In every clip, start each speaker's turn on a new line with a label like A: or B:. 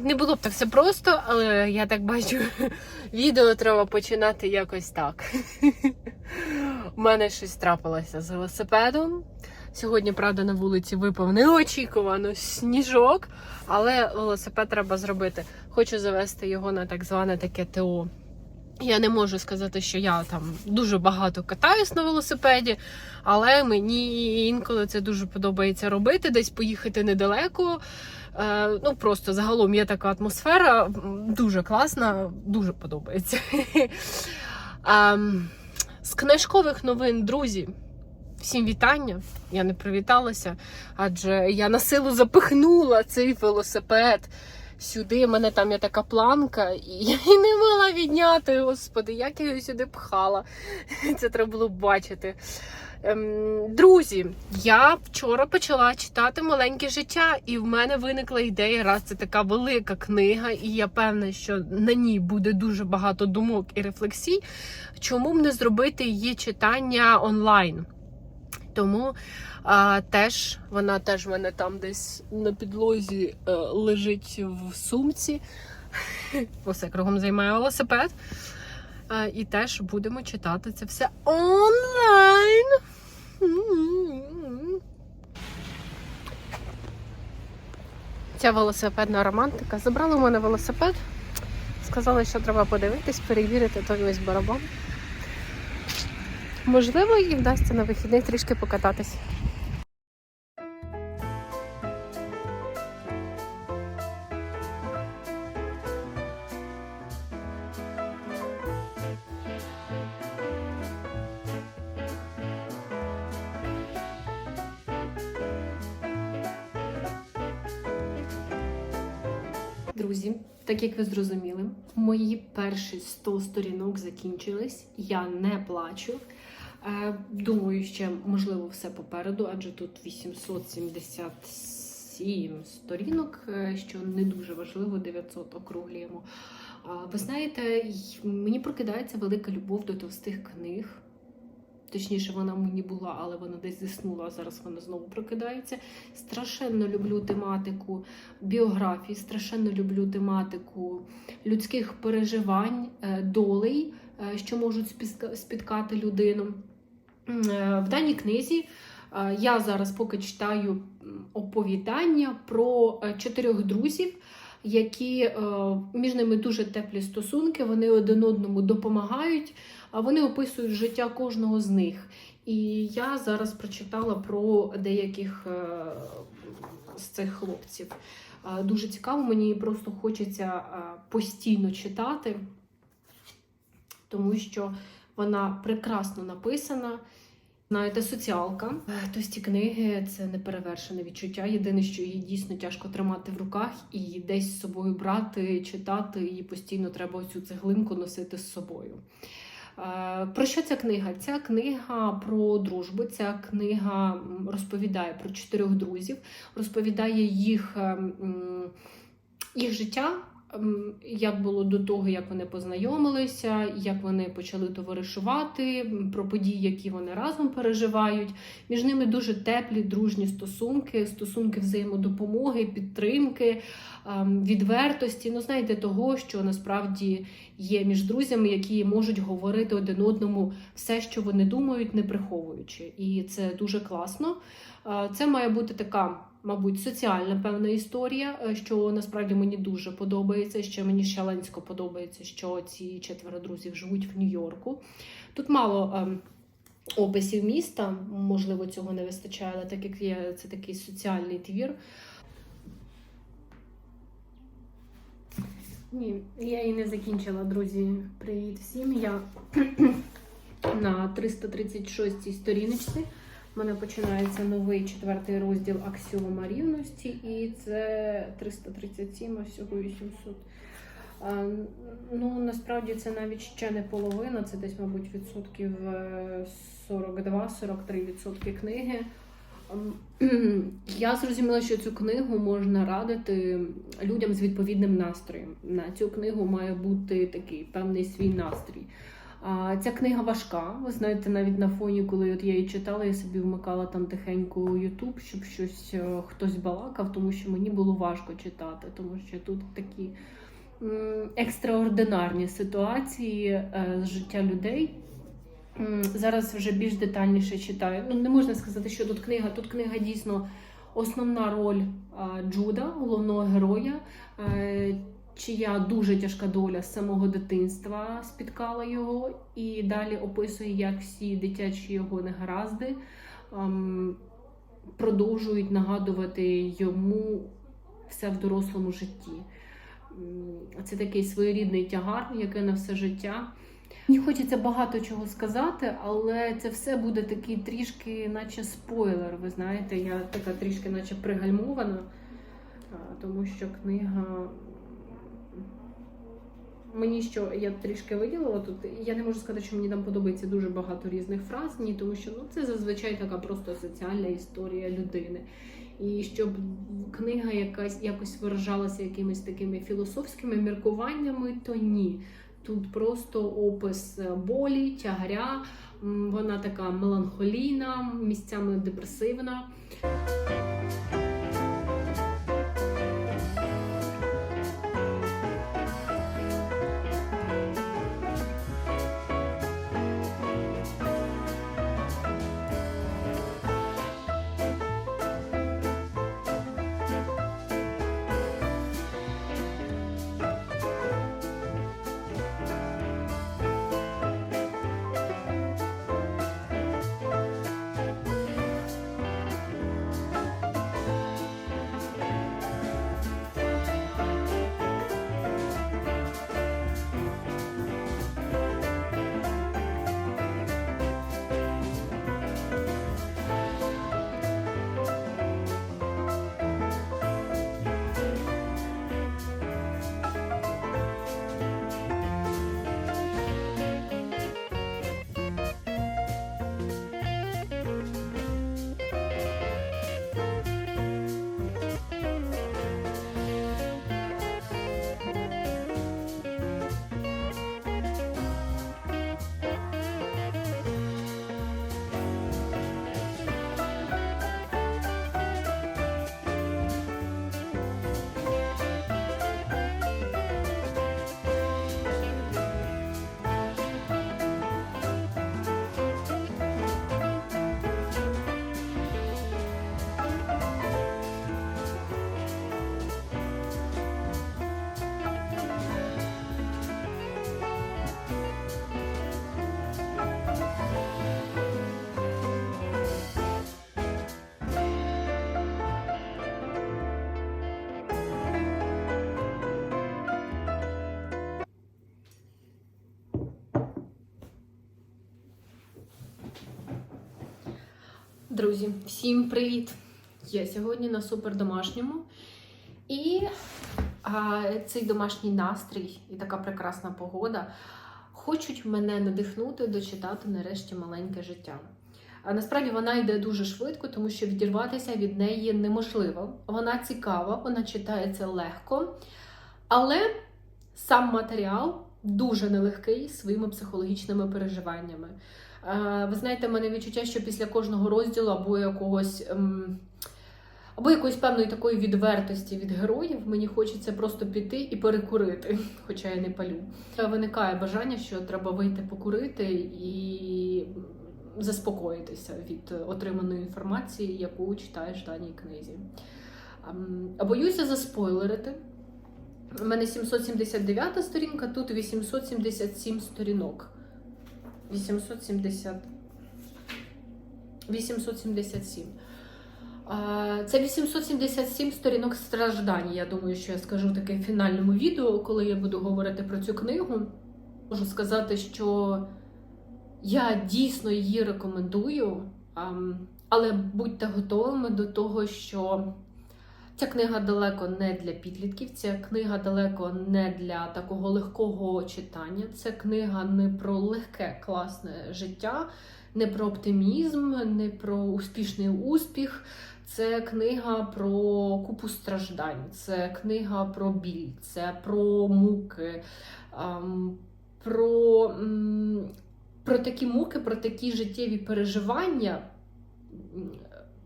A: Не було б так все просто, але я так бачу, відео треба починати якось так. У мене щось трапилося з велосипедом. Сьогодні, правда, на вулиці випав неочікувано сніжок, але велосипед треба зробити. Хочу завести його на так зване таке ТО. Я не можу сказати, що я там дуже багато катаюсь на велосипеді, але мені інколи це дуже подобається робити, десь поїхати недалеко. Е, ну просто загалом є така атмосфера, дуже класна, дуже подобається. Ем, З книжкових новин, друзі. Всім вітання. Я не привіталася, адже я на силу запихнула цей велосипед сюди. У мене там є така планка, і я її не могла відняти. Господи, як я його сюди пхала. Це треба було бачити. Ем, друзі, я вчора почала читати маленьке життя, і в мене виникла ідея, раз це така велика книга, і я певна, що на ній буде дуже багато думок і рефлексій. Чому б не зробити її читання онлайн? Тому а, теж вона теж в мене там десь на підлозі е, лежить в сумці. Все кругом займає велосипед. А, і теж будемо читати це все онлайн. Ця велосипедна романтика. Забрали у мене велосипед. Сказали, що треба подивитись, перевірити той весь барабан. Можливо, і вдасться на вихідних трішки покататись. Друзі, так як ви зрозуміли, мої перші 100 сторінок закінчились. Я не плачу. Е, Думаю, ще можливо все попереду, адже тут 877 сторінок, е, що не дуже важливо, 900 округлюємо. Ви знаєте, мені прокидається велика любов до товстих книг. Точніше, вона мені була, але вона десь заснула, а зараз вона знову прокидається. Страшенно люблю тематику біографії, страшенно люблю тематику людських переживань, е, долей, що можуть спіткати людину. Е, В даній книзі е, я зараз поки читаю оповідання про е, чотирьох друзів, які між ними дуже теплі стосунки, вони один одному допомагають, а вони описують життя кожного з них. І я зараз прочитала про деяких з цих хлопців. Дуже цікаво, мені просто хочеться постійно читати, тому що вона прекрасно написана. Знаєте, соціалка. Е, Тості книги це неперевершене відчуття. Єдине, що її дійсно тяжко тримати в руках і десь з собою брати, читати, і постійно треба оцю цеглинку носити з собою. Е, Про що ця книга? Ця книга про дружбу. Ця книга розповідає про чотирьох друзів, розповідає їх, е, їх життя. Як було до того, як вони познайомилися, як вони почали товаришувати, про події, які вони разом переживають. Між ними дуже теплі, дружні стосунки, стосунки взаємодопомоги, підтримки, ем, відвертості. Ну, знаєте, того, що насправді є між друзями, які можуть говорити один одному все, що вони думають, не приховуючи. І це дуже класно. Е, Це має бути така, мабуть, соціальна певна історія, е, що насправді мені дуже подобається. Ще мені шаленсько подобається, що ці четверо друзів живуть в Нью-Йорку. Тут мало. ем, Описів міста, можливо, цього не вистачає, але так як є це такий соціальний твір, Ні, я її не закінчила, друзі. Привіт всім. Я на 336 сторіночці. У мене починається новий четвертий розділ аксіома рівності, і це 337, а всього 800. Ну, насправді це навіть ще не половина, це десь, мабуть, відсотків е, 42-43 відсотки книги. Ем, Я зрозуміла, що цю книгу можна радити людям з відповідним настроєм. На цю книгу має бути такий певний свій настрій. Ця книга важка. Ви знаєте, навіть на фоні, коли от я її читала, я собі вмикала там тихенько Ютуб, щоб щось е, хтось балакав, тому що мені було важко читати, тому що тут такі екстраординарні ситуації е, з життя людей. Зараз вже більш детальніше читаю. Ну, не можна сказати, що тут книга. Тут книга дійсно основна роль Джуда, головного героя, е, чия дуже тяжка доля з самого дитинства спіткала його, і далі описує, як всі дитячі його негаразди ем, продовжують нагадувати йому все в дорослому житті. Це такий своєрідний тягар, який на все життя. Мені хочеться багато чого сказати, але це все буде такий трішки, наче спойлер. Ви знаєте, я така трішки, наче пригальмована, тому що книга. Мені що я трішки виділила тут. Я не можу сказати, що мені там подобається дуже багато різних фраз, ні, тому що ну це зазвичай така просто соціальна історія людини. І щоб книга якась якось виражалася якимись такими філософськими міркуваннями, то ні. Тут просто опис болі, тягаря, вона така меланхолійна, місцями депресивна. Друзі, всім привіт! Я сьогодні на супер домашньому. І а, цей домашній настрій і така прекрасна погода хочуть мене надихнути дочитати нарешті маленьке життя. А насправді вона йде дуже швидко, тому що відірватися від неї неможливо. Вона цікава, вона читається легко, але сам матеріал дуже нелегкий своїми психологічними переживаннями. Е, Ви знаєте, в мене відчуття, що після кожного розділу або якогось. ем, Або якоїсь певної такої відвертості від героїв мені хочеться просто піти і перекурити, хоча я не палю. Виникає бажання, що треба вийти покурити і заспокоїтися від отриманої інформації, яку читаєш в даній книзі. Ем, Боюся заспойлерити. У мене 779 сторінка, тут 877 сторінок. 870. 877. Це 877 сторінок страждань. Я думаю, що я скажу таке в фінальному відео, коли я буду говорити про цю книгу. Можу сказати, що я дійсно її рекомендую, але будьте готовими до того, що ця книга далеко не для підлітків, ця книга далеко не для такого легкого читання. Це книга не про легке, класне життя, не про оптимізм, не про успішний успіх. Це книга про купу страждань, це книга про біль, це про муки. про, про такі муки, про такі життєві переживання,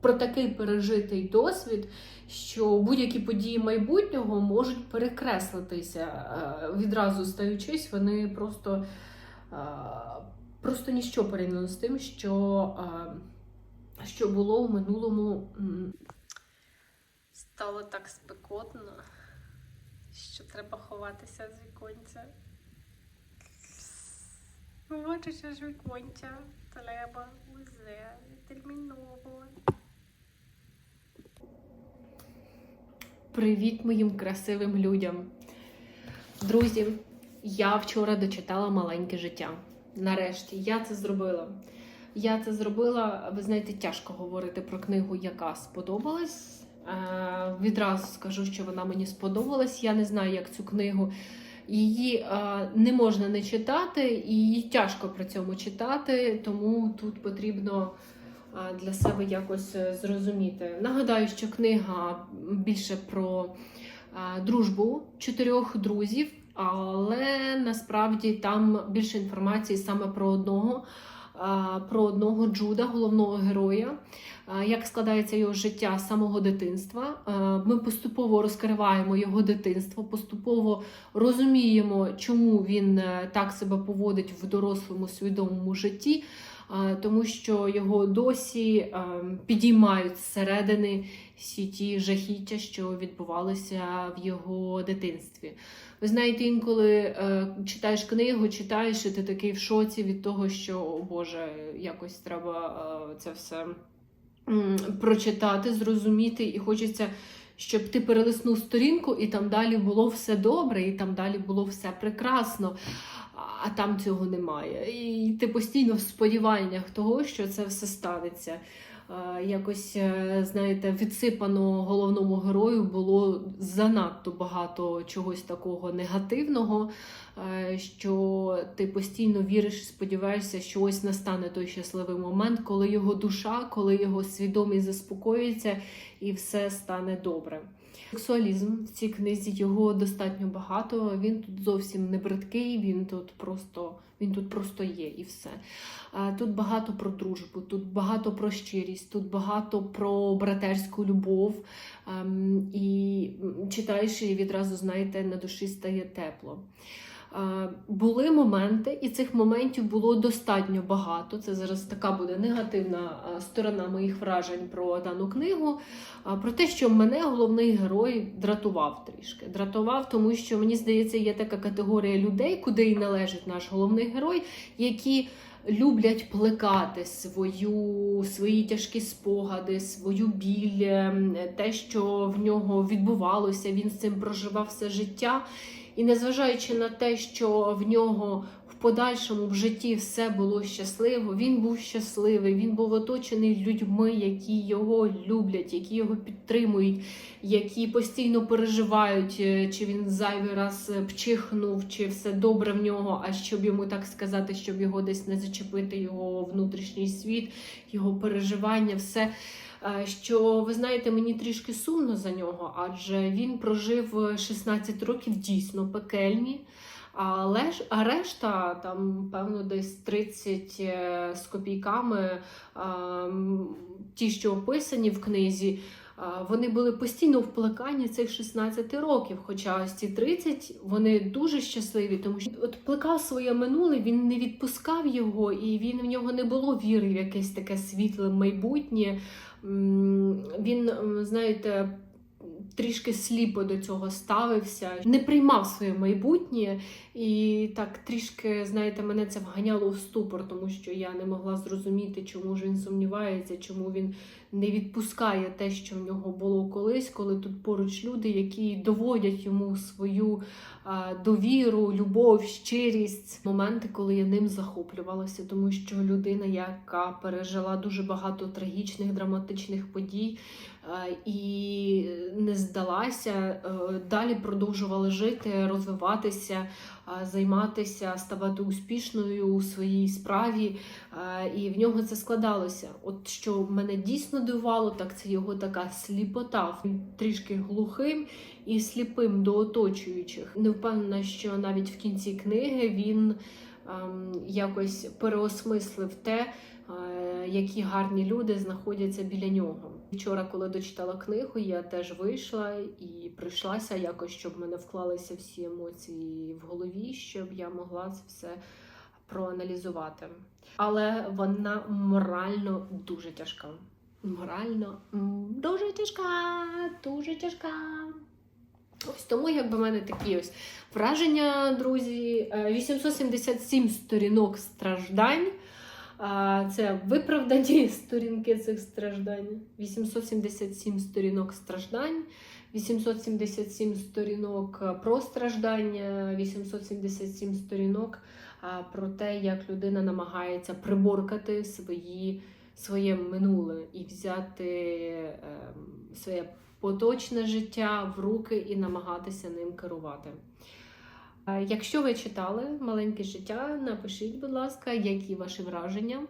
A: про такий пережитий досвід, що будь-які події майбутнього можуть перекреслитися. Е, Відразу стаючись, вони просто, е, просто ніщо порівняно з тим, що, е, що було в минулому. Стало так спекотно, що треба ховатися з віконця. Ховатися з віконця треба узе терміново. Привіт моїм красивим людям. Друзі, я вчора дочитала маленьке життя. Нарешті я це зробила. Я це зробила, ви знаєте, тяжко говорити про книгу, яка сподобалась. Е, відразу скажу, що вона мені сподобалась. Я не знаю, як цю книгу. Її е, не можна не читати, і її тяжко при цьому читати, тому тут потрібно для себе якось е, зрозуміти. Нагадаю, що книга більше про дружбу чотирьох друзів, але насправді там більше інформації саме про одного. Про одного Джуда, головного героя, як складається його життя з самого дитинства. Ми поступово розкриваємо його дитинство, поступово розуміємо, чому він е, так себе поводить в дорослому свідомому житті, тому що його досі підіймають зсередини всі ті жахіття, що відбувалися в його дитинстві. Ви знаєте, інколи е, читаєш книгу, читаєш, і ти такий в шоці від того, що о Боже, якось треба е, це все прочитати, зрозуміти, і хочеться щоб ти перелиснув сторінку, і там далі було все добре, і там далі було все прекрасно. А там цього немає. І ти постійно в сподіваннях того, що це все станеться. Е, Якось, е, знаєте, відсипано головному герою було занадто багато чогось такого негативного, е, що ти постійно віриш, сподіваєшся, що ось настане той щасливий момент, коли його душа, коли його свідомість заспокоїться і все стане добре. Сексуалізм в цій книзі його достатньо багато. Він тут зовсім не бридкий, він тут просто він тут просто є і все. Тут багато про дружбу, тут багато про щирість, тут багато про братерську любов. Ем, І читаєш і відразу знаєте, на душі стає тепло. Е, Були моменти, і цих моментів було достатньо багато. Це зараз така буде негативна е, сторона моїх вражень про дану книгу. Про те, що мене головний герой дратував трішки. Дратував, тому що мені здається, є така категорія людей, куди і належить наш головний герой, які люблять плекати свою, свої тяжкі спогади, свою біль, те, що в нього відбувалося, він з цим проживав все життя. І незважаючи на те, що в нього в подальшому в житті все було щасливо, він був щасливий, він був оточений людьми, які його люблять, які його підтримують, які постійно переживають, е, чи він зайвий раз пчихнув, чи все добре в нього, а щоб йому так сказати, щоб його десь не зачепити, його внутрішній світ, його переживання, все. Е, Що ви знаєте, мені трішки сумно за нього, адже він прожив 16 років дійсно пекельні. Але ж а решта, там, певно, десь 30 е, з копійками, ті, що описані в книзі, е, вони були постійно в плеканні цих 16 років. Хоча ось ці 30 вони дуже щасливі, тому що от плекав своє минуле, він не відпускав його, і він в нього не було віри в якесь таке світле майбутнє. Він, знаєте, трішки сліпо до цього ставився, не приймав своє майбутнє, і так трішки, знаєте, мене це вганяло в ступор, тому що я не могла зрозуміти, чому ж він сумнівається, чому він не відпускає те, що в нього було колись, коли тут поруч люди, які доводять йому свою а, довіру, любов, щирість. Моменти, коли я ним захоплювалася, тому що людина, яка пережила дуже багато трагічних, драматичних подій, і не здалася. е, Далі продовжувала жити, розвиватися, е, займатися, ставати успішною у своїй справі. е, І в нього це складалося. От що мене дійсно дивувало, так це його така сліпота. Він трішки глухим і сліпим до оточуючих. Не впевнена, що навіть в кінці книги він ем, якось переосмислив те, е, які гарні люди знаходяться біля нього. Вчора, коли дочитала книгу, я теж вийшла і прийшлася якось, щоб в мене вклалися всі емоції в голові, щоб я могла це все проаналізувати. Але вона морально дуже тяжка. Морально дуже тяжка, дуже тяжка. Ось тому, якби в мене такі ось враження, друзі. Е, 877 сторінок страждань. Це виправдані сторінки цих страждань. 877 сторінок страждань, 877 сторінок е, про страждання, 877 сторінок про те, як людина намагається приборкати свої, своє минуле і взяти ем, своє поточне життя в руки і намагатися ним керувати. Е, Якщо ви читали маленьке життя, напишіть, будь ласка, які ваші враження,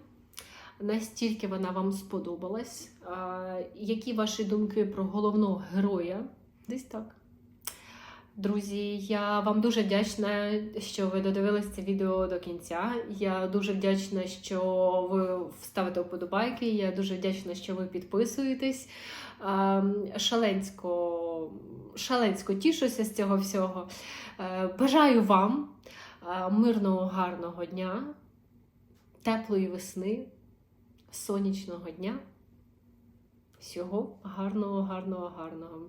A: настільки вона вам сподобалась, е, які ваші думки про головного героя. Десь так. Друзі, я вам дуже вдячна, що ви додивились це відео до кінця. Я дуже вдячна, що ви ставите вподобайки. Я дуже вдячна, що ви підписуєтесь. Ем, Шаленсько, шаленсько тішуся з цього всього. Е, Бажаю вам е, мирного, гарного дня, теплої весни, сонячного дня. Всього гарного, гарного, гарного.